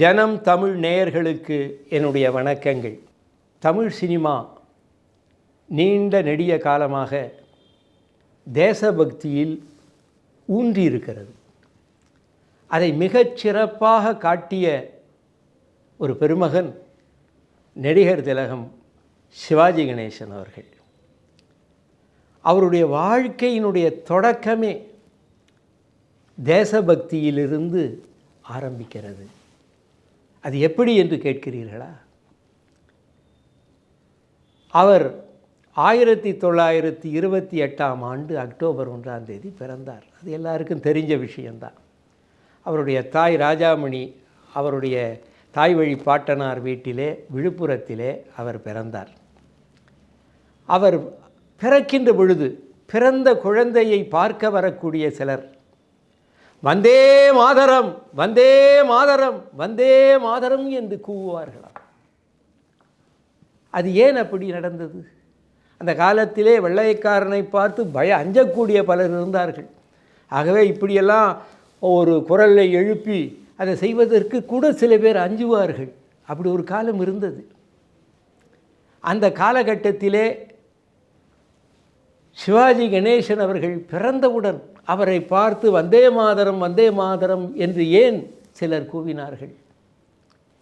ஜனம் தமிழ் நேயர்களுக்கு என்னுடைய வணக்கங்கள். தமிழ் சினிமா நீண்ட நெடிய காலமாக தேசபக்தியில் ஊன்றியிருக்கிறது. அதை மிகச் சிறப்பாக காட்டிய ஒரு பெருமகன் நடிகர் திலகம் சிவாஜி கணேசன் அவர்கள். அவருடைய வாழ்க்கையினுடைய தொடக்கமே தேசபக்தியிலிருந்து ஆரம்பிக்கிறது. அது எப்படி என்று கேட்கிறீர்களா? அவர் ஆயிரத்தி தொள்ளாயிரத்தி இருபத்தி எட்டாம் ஆண்டு அக்டோபர் ஒன்றாம் தேதி பிறந்தார். அது எல்லாருக்கும் தெரிஞ்ச விஷயந்தான் அவருடைய தாய் ராஜாமணி அவருடைய தாய் வழி பாட்டனார் வீட்டிலே விழுப்புரத்திலே அவர் பிறந்தார். அவர் பிறக்கின்ற பொழுது பிறந்த குழந்தையை பார்க்க வரக்கூடிய சிலர் வந்தே மாதரம் வந்தே மாதரம் வந்தே மாதரம் என்று கூவுவார்களாம் அது ஏன் அப்படி நடந்தது? அந்த காலத்திலே வெள்ளைக்காரனை பார்த்து பய அஞ்சக்கூடிய பலர் இருந்தார்கள். ஆகவே இப்படியெல்லாம் ஒரு குரலை எழுப்பி அதை செய்வதற்கு கூட சில பேர் அஞ்சுவார்கள். அப்படி ஒரு காலம் இருந்தது. அந்த காலகட்டத்திலே சிவாஜி கணேசன் அவர்கள் பிறந்தவுடன் அவரை பார்த்து வந்தே மாதரம் வந்தே மாதரம் என்று ஏன் சிலர் கூவினார்கள்?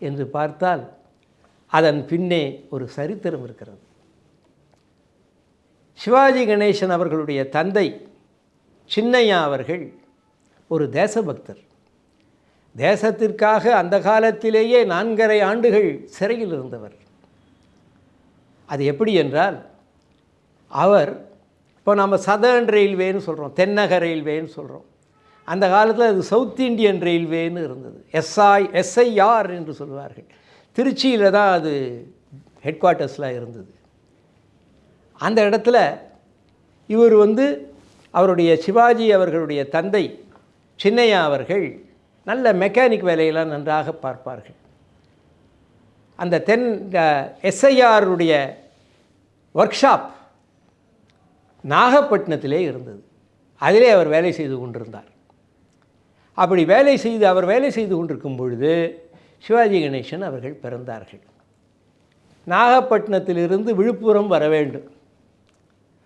என்று பார்த்தால் அதன் பின்னே ஒரு சரித்திரம் இருக்கிறது. சிவாஜி கணேசன் அவர்களுடைய தந்தை சின்னையா அவர்கள் ஒரு தேசபக்தர். தேசத்திற்காக அந்த காலத்திலேயே நான்கரை ஆண்டுகள் சிறையில் இருந்தவர். அது எப்படி என்றால் அவர் இப்போ நம்ம சதர்ன் ரயில்வேன்னு சொல்கிறோம் தென்னக ரயில்வேன்னு சொல்கிறோம் அந்த காலத்தில் அது சவுத் இண்டியன் ரயில்வேன்னு இருந்தது. எஸ்ஐ எஸ்ஐஆர் என்று சொல்வார்கள். திருச்சியில் தான் அது ஹெட் குவார்ட்டர்ஸில் இருந்தது. அந்த இடத்துல இவர் வந்து அவருடைய சிவாஜி அவர்களுடைய தந்தை சின்னையா அவர்கள் நல்ல மெக்கானிக் வேலையெல்லாம் நன்றாக பார்ப்பார்கள். அந்த தென் எஸ்ஐஆருடைய ஒர்க் ஷாப் நாகப்பட்டினத்திலே இருந்தது. அதிலே அவர் வேலை செய்து கொண்டிருந்தார். அப்படி வேலை செய்து அவர் வேலை செய்து கொண்டிருக்கும் பொழுது சிவாஜி கணேசன் அவர்கள் பிறந்தார்கள். நாகப்பட்டினத்திலிருந்து விழுப்புரம் வர வேண்டும்.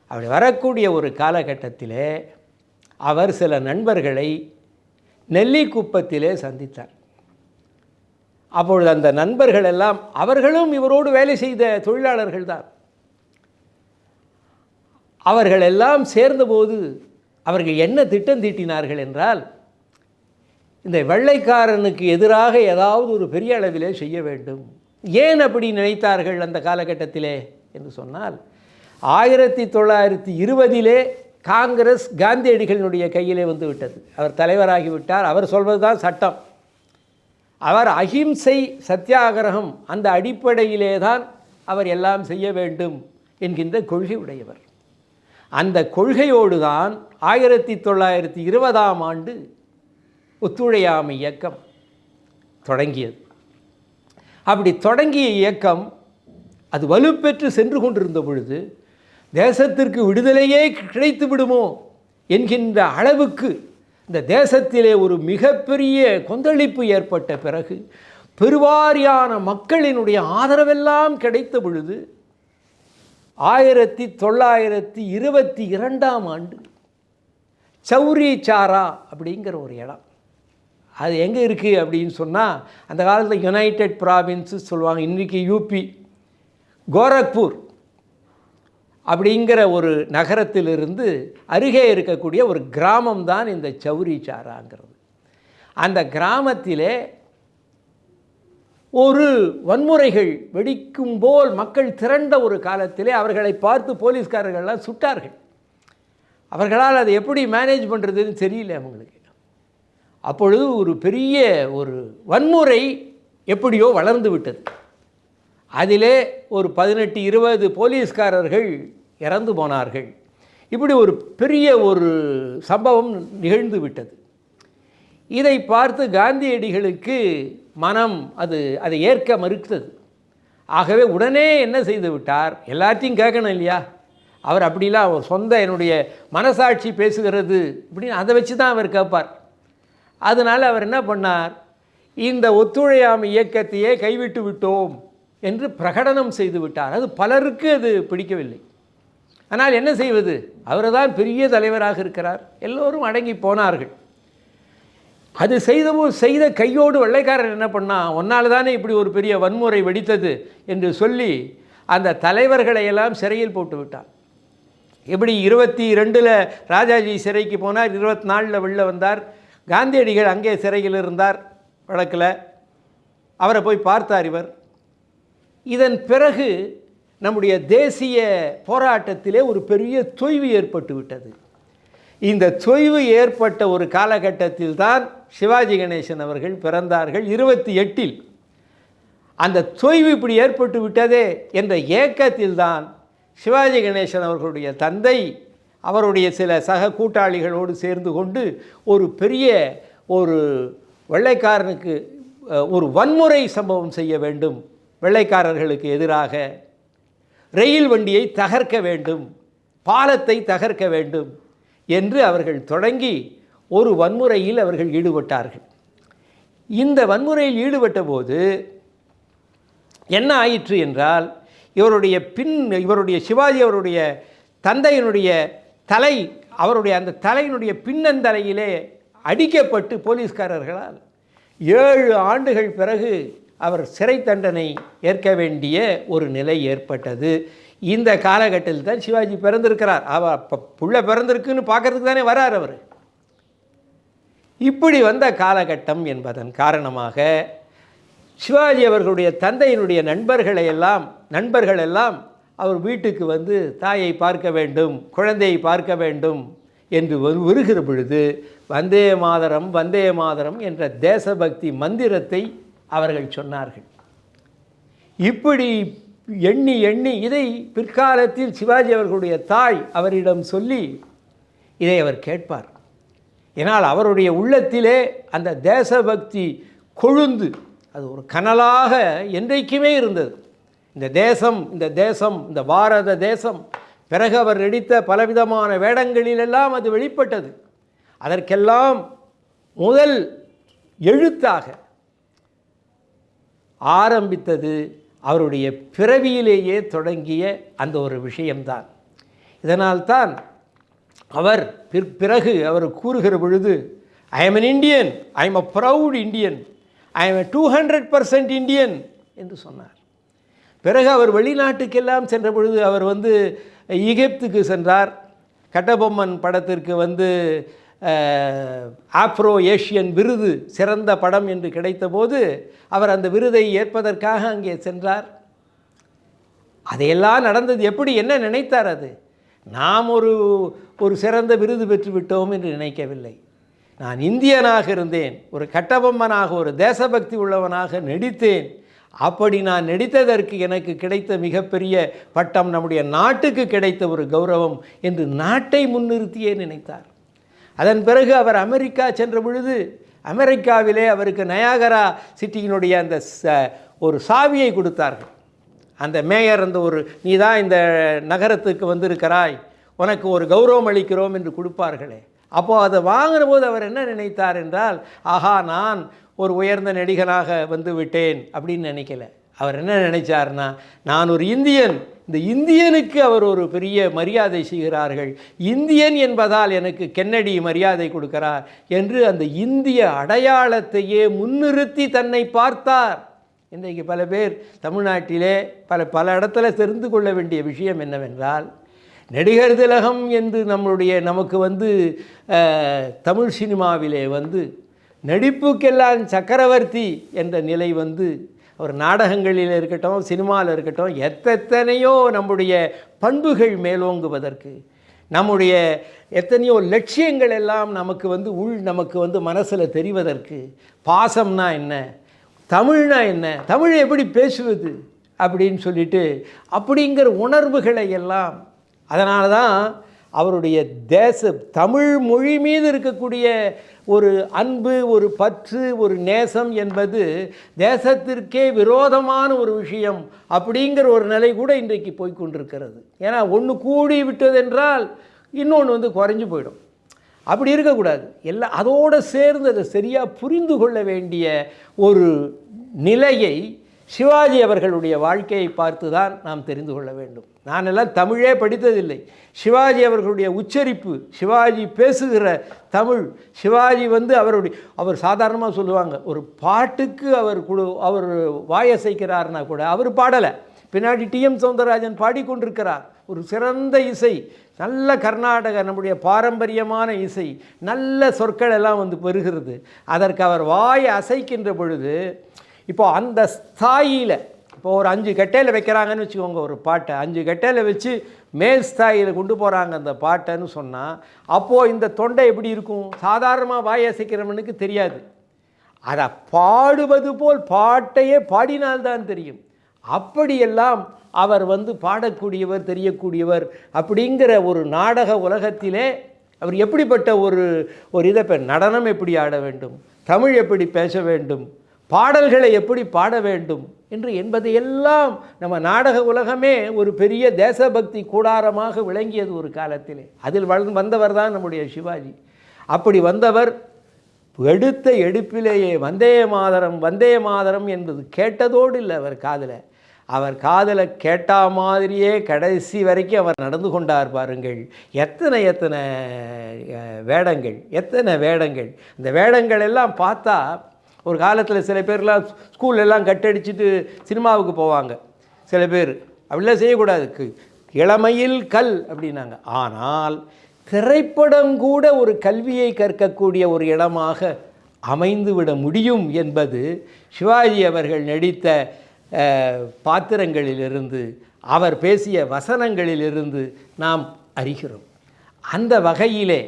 அப்படி வரக்கூடிய ஒரு காலகட்டத்திலே அவர் சில நண்பர்களை நெல்லிக்குப்பத்திலே சந்தித்தார். அப்பொழுது அந்த நண்பர்கள் எல்லாம் அவர்களும் இவரோடு வேலை செய்த தொழிலாளர்கள் தான். அவர்கள் எல்லாம் சேர்ந்தபோது அவர்கள் என்ன திட்டம் தீட்டினார்கள் என்றால் இந்த வெள்ளைக்காரனுக்கு எதிராக ஏதாவது ஒரு பெரிய அளவிலே செய்ய வேண்டும். ஏன் அப்படி நினைத்தார்கள் அந்த காலகட்டத்திலே என்று சொன்னால் ஆயிரத்தி தொள்ளாயிரத்தி இருபதிலே காங்கிரஸ் காந்தியடிகளினுடைய கையிலே வந்து விட்டது. அவர் தலைவராகிவிட்டார் அவர் சொல்வது தான் சட்டம். அவர் அகிம்சை சத்தியாகிரகம் அந்த அடிப்படையிலே தான் அவர் எல்லாம் செய்ய வேண்டும் என்கின்ற கொள்கை உடையவர் அந்த கொள்கையோடு தான் ஆயிரத்தி தொள்ளாயிரத்தி இருபதாம் ஆண்டு ஒத்துழையாமை இயக்கம் தொடங்கியது. அப்படி தொடங்கிய இயக்கம் அது வலுப்பெற்று சென்று கொண்டிருந்த பொழுது தேசத்திற்கு விடுதலையே கிடைத்து விடுமோ என்கின்ற அளவுக்கு இந்த தேசத்திலே ஒரு மிகப்பெரிய கொந்தளிப்பு ஏற்பட்ட பிறகு பெருவாரியான மக்களினுடைய ஆதரவெல்லாம் கிடைத்த பொழுது ஆயிரத்தி தொள்ளாயிரத்தி இருபத்தி இரண்டாம் ஆண்டு சௌரி சாரா அப்படிங்கிற ஒரு இடம். அது எங்கே இருக்குது அப்படின்னு சொன்னால் அந்த காலத்தில் யுனைடெட் ப்ராவின்ஸு சொல்லுவாங்க இன்றைக்கி யூபி கோரக்பூர் அப்படிங்கிற ஒரு நகரத்திலிருந்து அருகே இருக்கக்கூடிய ஒரு கிராமம் தான் இந்த சௌரி சாராங்கிறது அந்த கிராமத்திலே ஒரு வன்முறைகள் வெடிக்கும் போல் மக்கள் திரண்ட ஒரு காலத்திலே அவர்களை பார்த்து போலீஸ்காரர்கள்லாம் சுட்டார்கள். அவர்களால் அதை எப்படி மேனேஜ் பண்ணுறதுன்னு தெரியல அவங்களுக்கு. அப்பொழுது ஒரு பெரிய ஒரு வன்முறை எப்படியோ வளர்ந்து விட்டது. அதிலே ஒரு பதினெட்டு இருபது போலீஸ்காரர்கள் இறந்து போனார்கள். இப்படி ஒரு பெரிய ஒரு சம்பவம் நிகழ்ந்து விட்டது. இதை பார்த்து காந்தியடிகளுக்கு மனம் அது அதை ஏற்க மறுத்தது. ஆகவே உடனே என்ன செய்து விட்டார்? எல்லாத்தையும் கேட்கணும் இல்லையா? அவர் அப்படிலாம் அவர் சொந்த என்னுடைய மனசாட்சி பேசுகிறது இப்படின்னு அதை வச்சு தான் அவர் கேட்பார். அதனால் அவர் என்ன பண்ணார்? இந்த ஒத்துழையாமை இயக்கத்தையே கைவிட்டு விட்டோம் என்று பிரகடனம் செய்து விட்டார். அது பலருக்கு அது பிடிக்கவில்லை. ஆனால் என்ன செய்வது? அவர் தான் பெரிய தலைவராக இருக்கிறார். எல்லோரும் அடங்கி போனார்கள். அது செய்தவும் செய்த கையோடு வெள்ளைக்காரர் என்ன பண்ணால் ஒன்னால் தானே இப்படி ஒரு பெரிய வன்முறை வெடித்தது என்று சொல்லி அந்த தலைவர்களை எல்லாம் சிறையில் போட்டு விட்டார் எப்படி இருபத்தி ரெண்டில் ராஜாஜி சிறைக்கு போனார் இருபத்தி நாலில் வெளில வந்தார் காந்தியடிகள் அங்கே சிறையில் இருந்தார் வழக்கில். அவரை போய் பார்த்தார் இவர். இதன் பிறகு நம்முடைய தேசிய போராட்டத்திலே ஒரு பெரிய தொய்வு ஏற்பட்டு விட்டது. இந்த தொய்வு ஏற்பட்ட ஒரு காலகட்டத்தில் தான் சிவாஜி கணேசன் அவர்கள் பிறந்தார்கள் இருபத்தி எட்டில். அந்த தொய்வு இப்படி ஏற்பட்டு விட்டதே என்ற ஏக்கத்தில் தான் சிவாஜி கணேசன் அவர்களுடைய தந்தை அவருடைய சில சக கூட்டாளிகளோடு சேர்ந்து கொண்டு ஒரு பெரிய ஒரு வெள்ளைக்காரனுக்கு ஒரு வன்முறை சம்பவம் செய்ய வேண்டும். வெள்ளைக்காரர்களுக்கு எதிராக ரயில் வண்டியை தகர்க்க வேண்டும். பாலத்தை தகர்க்க வேண்டும். என்று அவர்கள் தொடங்கி ஒரு வன்முறையில் அவர்கள் ஈடுபட்டார்கள். இந்த வன்முறையில் ஈடுபட்ட போது என்ன ஆயிற்று என்றால் இவருடைய பின் இவருடைய சிவாஜி அவருடைய தந்தையினுடைய தலை அவருடைய அந்த தலையினுடைய பின்னந்தலையிலே அடிக்கப்பட்டு போலீஸ்காரர்களால் ஏழு ஆண்டுகள் பிறகு அவர் சிறை தண்டனை ஏற்க வேண்டிய ஒரு நிலை ஏற்பட்டது. இந்த காலகட்டத்தில் தான் சிவாஜி பிறந்திருக்கிறார். அவர் அப்போ புள்ள பிறந்திருக்குன்னு பார்க்கறதுக்கு தானே வரார் அவர். இப்படி வந்த காலகட்டம் என்பதன் காரணமாக சிவாஜி அவர்களுடைய தந்தையினுடைய நண்பர்களை எல்லாம் நண்பர்கள் எல்லாம் அவர் வீட்டுக்கு வந்து தாயை பார்க்க வேண்டும் குழந்தையை பார்க்க வேண்டும் என்று உருகிற வருகிற பொழுது வந்தே மாதரம் வந்தே மாதரம் என்ற தேசபக்தி மந்திரத்தை அவர்கள் சொன்னார்கள். இப்படி எண்ணி எண்ணி இதை பிற்காலத்தில் சிவாஜி அவர்களுடைய தாய் அவரிடம் சொல்லி இதை அவர் கேட்பார். ஏனால் அவருடைய உள்ளத்திலே அந்த தேசபக்தி கொழுந்து அது ஒரு கனலாக என்றைக்குமே இருந்தது. இந்த தேசம் இந்த தேசம் இந்த பாரத தேசம் பிறகு அவர் நடித்த பலவிதமான வேடங்களிலெல்லாம் அது வெளிப்பட்டது. அதற்கெல்லாம் முதல் எழுத்தாக ஆரம்பித்தது அவருடைய பிறவியிலேயே தொடங்கிய அந்த ஒரு விஷயம்தான். இதனால்தான் அவர் பிற் பிறகு அவர் கூறுகிற பொழுது I am an Indian I am a proud Indian I am two hundred percent Indian என்று சொன்னார். பிறகு அவர் வெளிநாட்டுக்கெல்லாம் சென்ற பொழுது அவர் வந்து எகிப்துக்கு சென்றார். கட்டபொம்மன் படத்திற்கு வந்து ஆப்ரோ ஏஷியன் விருது சிறந்த படம் என்று கிடைத்தபோது அவர் அந்த விருதை ஏற்பதற்காக அங்கே சென்றார். அதையெல்லாம் நடந்தது எப்படி என்ன நினைத்தார் அது? நாம் ஒரு ஒரு சிறந்த விருது பெற்றுவிட்டோம் என்று நினைக்கவில்லை. நான் இந்தியனாக இருந்தேன் ஒரு கட்டபொம்மனாக ஒரு தேசபக்தி உள்ளவனாக நடித்தேன். அப்படி நான் நடித்ததற்கு எனக்கு கிடைத்த மிகப்பெரிய பட்டம் நம்முடைய நாட்டுக்கு கிடைத்த ஒரு கௌரவம் என்று நாட்டை முன்னிறுத்தியே நினைத்தார். அதன் பிறகு அவர் அமெரிக்கா சென்ற பொழுது அமெரிக்காவிலே அவருக்கு நயாகரா சிட்டியினுடைய அந்த ச- ஒரு சாவியை கொடுத்தார்கள். அந்த மேயர் அந்த ஒரு நீ தான் இந்த நகரத்துக்கு வந்திருக்கிறாய். உனக்கு ஒரு கௌரவம் அளிக்கிறோம் என்று கொடுப்பார்களே. அப்போது அதை வாங்கின போது அவர் என்ன நினைத்தார் என்றால் ஆஹா நான் ஒரு உயர்ந்த நடிகனாக வந்து விட்டேன் அப்படின்னு நினைக்கல. அவர் என்ன நினைச்சார்னா நான் ஒரு இந்தியன். இந்த இந்தியனுக்கு அவர் ஒரு பெரிய மரியாதை செய்கிறார்கள். இந்தியன் என்பதால் எனக்கு கென்னடி மரியாதை கொடுக்கிறார் என்று அந்த இந்திய அடையாளத்தையே முன்னிறுத்தி தன்னை பார்த்தார். இன்றைக்கு பல பேர் தமிழ்நாட்டிலே பல பல இடத்துல தெரிந்து கொள்ள வேண்டிய விஷயம் என்னவென்றால் நடிகர் திலகம் என்று நம்மளுடைய நமக்கு வந்து தமிழ் சினிமாவிலே வந்து நடிப்புக்கெல்லாம் சக்கரவர்த்தி என்ற நிலை வந்து ஒரு நாடகங்களில் இருக்கட்டும் சினிமாவில் இருக்கட்டும் எத்தனையோ நம்முடைய பண்புகள் மேலோங்குவதற்கு நம்முடைய எத்தனையோ லட்சியங்கள் எல்லாம் நமக்கு வந்து உள் நமக்கு வந்து மனசில் தெரிவதற்கு பாசம்னா என்ன தமிழ்னா என்ன தமிழ் எப்படி பேசுவது அப்படின்னு சொல்லிட்டு அப்படிங்கிற உணர்வுகளை எல்லாம் அதனால தான் அவருடைய தேச தமிழ் மொழி மீது இருக்கக்கூடிய ஒரு அன்பு ஒரு பற்று ஒரு நேசம் என்பது தேசத்திற்கே விரோதமான ஒரு விஷயம் அப்படிங்கிற ஒரு நிலை கூட இன்றைக்கு போய்கொண்டிருக்கிறது ஏன்னா ஒன்று கூடி விட்டதென்றால் இன்னொன்று வந்து குறைஞ்சு போயிடும். அப்படி இருக்கக்கூடாது. எல்லாம் அதோடு சேர்ந்து அதை சரியாக புரிந்து கொள்ள வேண்டிய ஒரு நிலையை சிவாஜி அவர்களுடைய வாழ்க்கையை பார்த்து தான் நாம் தெரிந்து கொள்ள வேண்டும். நான் எல்லாம் தமிழே படித்ததில்லை. சிவாஜி அவர்களுடைய உச்சரிப்பு சிவாஜி பேசுகிற தமிழ் சிவாஜி வந்து அவருடைய அவர் சாதாரணமாக சொல்லுவாங்க ஒரு பாட்டுக்கு அவர் குழு அவர் வாயசைக்கிறார்னா கூட அவர் பாடலை. பின்னாடி டிஎம் சௌந்தரராஜன் பாடிக்கொண்டிருக்கிறார். ஒரு சிறந்த இசை நல்ல கர்நாடக நம்முடைய பாரம்பரியமான இசை நல்ல சொற்கள் எல்லாம் வந்து பெறுகிறது. அதற்கு அவர் வாயை அசைக்கின்ற பொழுது இப்போ அந்த ஸ்தாயியில் இப்போ ஒரு அஞ்சு கட்டையில் வைக்கிறாங்கன்னு வச்சுக்கோங்க ஒரு பாட்டை. அஞ்சு கட்டையில் வச்சு மேல் ஸ்தாயில் கொண்டு போகிறாங்க அந்த பாட்டைன்னு சொன்னால் அப்போது இந்த தொண்டை எப்படி இருக்கும்? சாதாரணமாக வாய் அசைக்கிறவனுக்கு தெரியாது. அதை பாடுவது போல் பாட்டையே பாடினால்தான் தெரியும். அப்படியெல்லாம் அவர் வந்து பாடக்கூடியவர் தெரியக்கூடியவர் அப்படிங்கிற ஒரு நாடக உலகத்திலே அவர் எப்படிப்பட்ட ஒரு ஒரு இதை இப்போ நடனம் எப்படி ஆட வேண்டும்? தமிழ் எப்படி பேச வேண்டும்? பாடல்களை எப்படி பாட வேண்டும் என்று என்பதையெல்லாம் நம்ம நாடக உலகமே ஒரு பெரிய தேசபக்தி கூடாரமாக விளங்கியது ஒரு காலத்திலே. அதில் வள வந்தவர் தான் நம்முடைய சிவாஜி. அப்படி வந்தவர் எடுத்த எடுப்பிலேயே வந்தே மாதரம் வந்தே மாதரம் என்பது கேட்டதோடு இல்லை அவர் காதில். அவர் காதில் கேட்டா மாதிரியே கடைசி வரைக்கும் அவர் நடந்து கொண்டார் பாருங்கள். எத்தனை எத்தனை வேடங்கள் எத்தனை வேடங்கள். இந்த வேடங்கள் எல்லாம் பார்த்தா ஒரு காலத்தில் சில பேர்லாம் ஸ்கூல் எல்லாம் கட்டடிச்சிட்டு சினிமாவுக்கு போவாங்க. சில பேர். அப்படிலாம் செய்யக்கூடாதுக்கு இளமையில் கல் அப்படின்னாங்க. ஆனால் திரைப்படம் கூட ஒரு கல்வியை கற்கக்கூடிய ஒரு இடமாக அமைந்துவிட முடியும் என்பது சிவாஜி அவர்கள் நடித்த பாத்திரங்களிலிருந்து அவர் பேசிய வசனங்களிலிருந்து நாம் அறிகிறோம். அந்த வகையிலே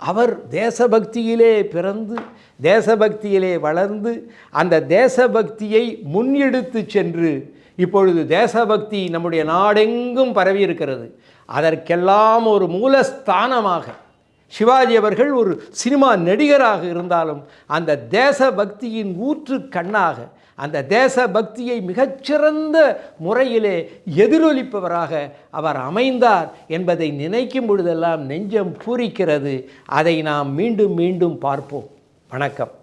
அவர் தேசபக்தியிலே பிறந்து தேசபக்தியிலே வளர்ந்து அந்த தேசபக்தியை முன்னெடுத்து சென்று இப்பொழுது தேசபக்தி நம்முடைய நாடெங்கும் பரவி இருக்கிறது அதற்கெல்லாம் ஒரு மூலஸ்தானமாக சிவாஜி அவர்கள் ஒரு சினிமா நடிகராக இருந்தாலும் அந்த தேசபக்தியின் ஊற்று கண்ணாக அந்த தேசபக்தியை மிகச்சிறந்த முறையிலே எதிரொலிப்பவராக அவர் அமைந்தார் என்பதை நினைக்கும் பொழுதெல்லாம் நெஞ்சம் பூரிக்கிறது. அதை நாம் மீண்டும் மீண்டும் பார்ப்போம். வணக்கம்.